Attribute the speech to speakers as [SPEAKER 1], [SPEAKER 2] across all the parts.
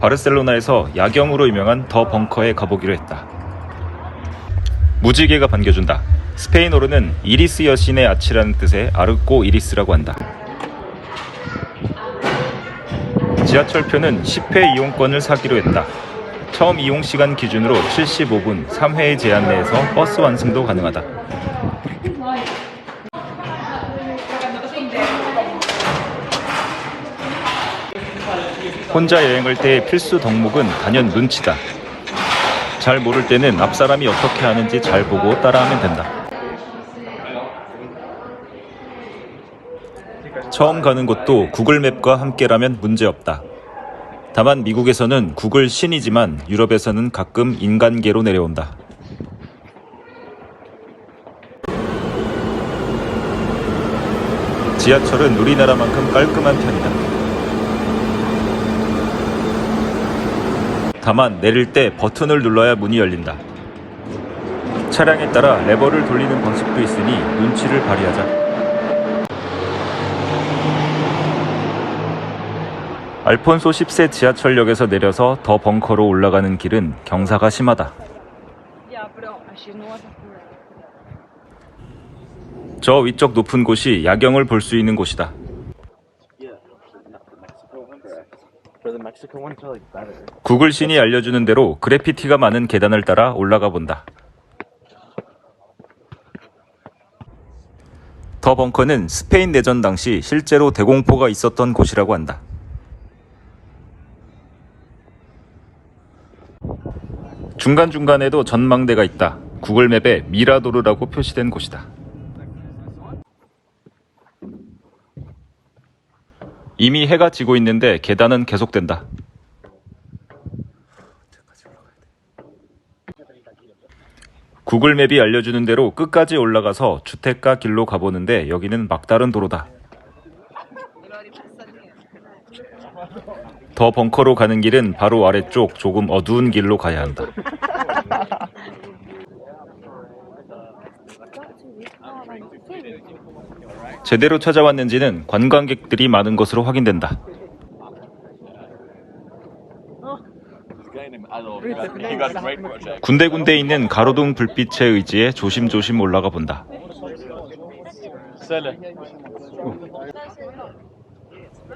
[SPEAKER 1] 바르셀로나에서 야경으로 유명한 더 벙커에 가보기로 했다. 무지개가 반겨준다. 스페인어로는 이리스 여신의 아치라는 뜻의 아르꼬 이리스라고 한다. 지하철표는 10회 이용권을 사기로 했다. 처음 이용 시간 기준으로 75분 3회의 제한 내에서 버스 완승도 가능하다. 혼자 여행할 때의 필수 덕목은 단연 눈치다. 잘 모를 때는 앞 사람이 어떻게 하는지 잘 보고 따라하면 된다. 처음 가는 곳도 구글맵과 함께라면 문제없다. 다만 미국에서는 구글 신이지만 유럽에서는 가끔 인간계로 내려온다. 지하철은 우리나라만큼 깔끔한 편이다. 다만 내릴 때 버튼을 눌러야 문이 열린다. 차량에 따라 레버를 돌리는 방식도 있으니 눈치를 발휘하자. 알폰소 10세 지하철역에서 내려서 더 벙커로 올라가는 길은 경사가 심하다. 저 위쪽 높은 곳이 야경을 볼 수 있는 곳이다. 구글 신이 알려주는 대로 그래피티가 많은 계단을 따라 올라가 본다. 더 벙커는 스페인 내전 당시 실제로 대공포가 있었던 곳이라고 한다. 중간중간에도 전망대가 있다. 구글맵에 미라도르라고 표시된 곳이다. 이미 해가 지고 있는데 계단은 계속된다. 구글 맵이 알려주는 대로 끝까지 올라가서 주택가 길로 가보는데 여기는 막다른 도로다. 더 벙커로 가는 길은 바로 아래쪽 조금 어두운 길로 가야 한다. 제대로 찾아왔는지는 관광객들이 많은 것으로 확인된다. 군데군데 있는 가로등 불빛에 의지해 조심조심 올라가 본다.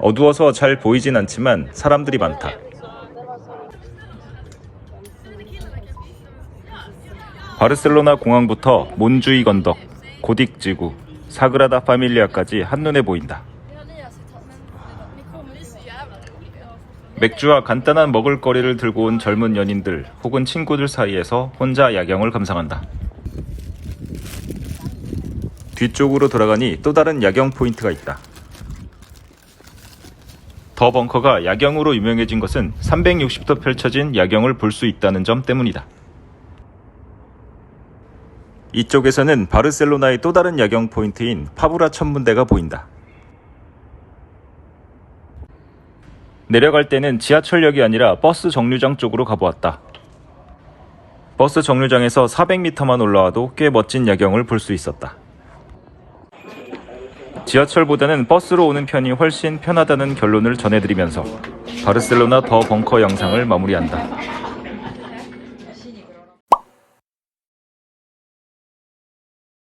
[SPEAKER 1] 어두워서 잘 보이진 않지만 사람들이 많다. 바르셀로나 공항부터 몬주이 건덕, 고딕 지구, 사그라다 파밀리아까지 한눈에 보인다. 맥주와 간단한 먹을거리를 들고 온 젊은 연인들 혹은 친구들 사이에서 혼자 야경을 감상한다. 뒤쪽으로 돌아가니 또 다른 야경 포인트가 있다. 더 벙커가 야경으로 유명해진 것은 360도 펼쳐진 야경을 볼 수 있다는 점 때문이다. 이쪽에서는 바르셀로나의 또 다른 야경 포인트인 파브라 천문대가 보인다. 내려갈 때는 지하철역이 아니라 버스 정류장 쪽으로 가보았다. 버스 정류장에서 400m만 올라와도 꽤 멋진 야경을 볼 수 있었다. 지하철보다는 버스로 오는 편이 훨씬 편하다는 결론을 전해드리면서 바르셀로나 더 벙커 영상을 마무리한다.